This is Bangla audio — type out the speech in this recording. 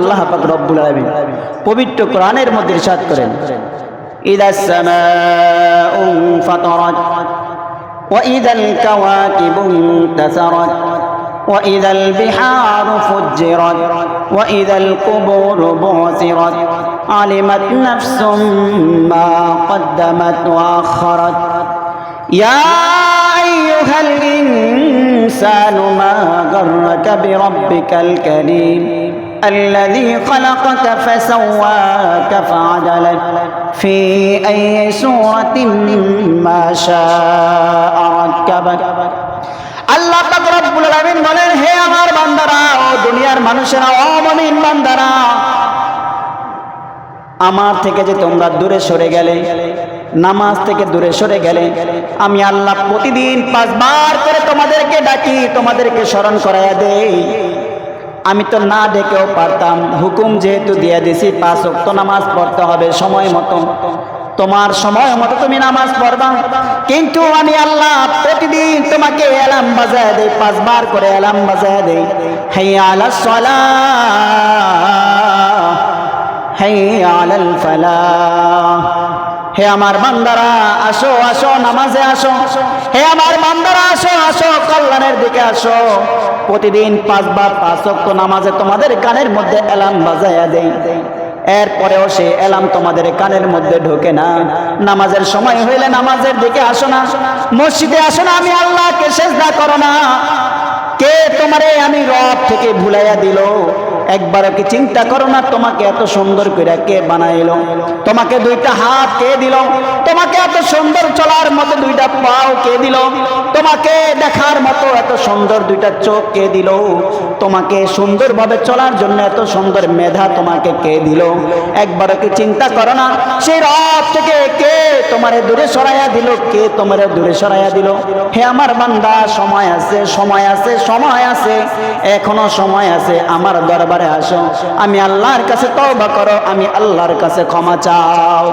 আল্লাহ পাক রব্বুল আলামিন পবিত্র কোরআনের মধ্যে ইরশাদ করেন ইদা সামাউ ফাতারাত وإذا الكواكب انتثرت وإذا البحار فجرت وإذا القبور بعثرت علمت نفس ما قدمت وأخرت يا أيها الإنسان ما غرك بربك الكريم الذي خلقك فسواك فعدلك في أي سورة ما شاء ركبك আল্লাহ পাক রব্বুল আলামিন বলেন হে আমার বান্দারা ও দুনিয়ার মানুষেরা ও মুমিন বান্দারা আমার থেকে যে তোমরা দূরে সরে গেলে নামাজ থেকে দূরে সরে গেলে আমি আল্লাহ প্রতিদিন পাঁচবার করে তোমাদেরকে ডাকি তোমাদেরকে স্মরণ করাইয়া দেই আমি তো না ডেকেও পারতাম। হুকুম যেহেতু দিয়ে দিছি, পাঁচ অক্ত নামাজ পড়তে হবে, সময় মতো। তোমার সময় মতো তুমি নামাজ পড়বা। কিন্তু আমি আল্লাহ প্রতিদিন তোমাকে এলাম বাজায় দেই, পাঁচবার করে এলাম বাজায় দেই। হাইয়া আলা সালাহ হাইয়া আলাল ফালাহ হে আমার বান্দারা, আসো আসো, নামাজে আসো। হে আমার বান্দারা, আসো আসো, কল্যাণের দিকে আসো। প্রতিদিন পাঁচবার পাঁচ ওয়াক্ত নামাজে তোমাদের কানের মধ্যে এলাম বাজাইয়া দেই। এরপরেও সে এলাম তোমাদের কানের মধ্যে ঢোকে না। নামাজের সময় হইলে নামাজের দিকে আসো না। মসজিদে আসো না, আমি আল্লাহকে সেজদা করো না। তোমারে আমি রব থেকে ভুলাইয়া দিল। একবারও কি চিন্তা করো না, তোমাকে এত সুন্দর করে কে বানাইলো? তোমাকে দুইটা হাত কে দিল? তোমাকে এত সুন্দর চলার মতো দুইটা পাও কে দিল? তোমাকে দেখার মতো এত সুন্দর দুইটা চোখ কে দিল? তোমাকে সুন্দরভাবে চলার জন্য এত সুন্দর মেধা তোমাকে কে দিল? একবারও কি চিন্তা করো না, সেই রব থেকে কে তোমারে দূরে সরাইয়া দিল? কে তোমারে দূরে সরাইয়া দিল? হে আমার বান্দা, সময় আছে সময় আছে সময় আছে, এখনও সময় আছে, আমার দরবারে আসো। আমি আল্লাহর কাছে তওবা করো, আমি আল্লাহর কাছে ক্ষমা চাও।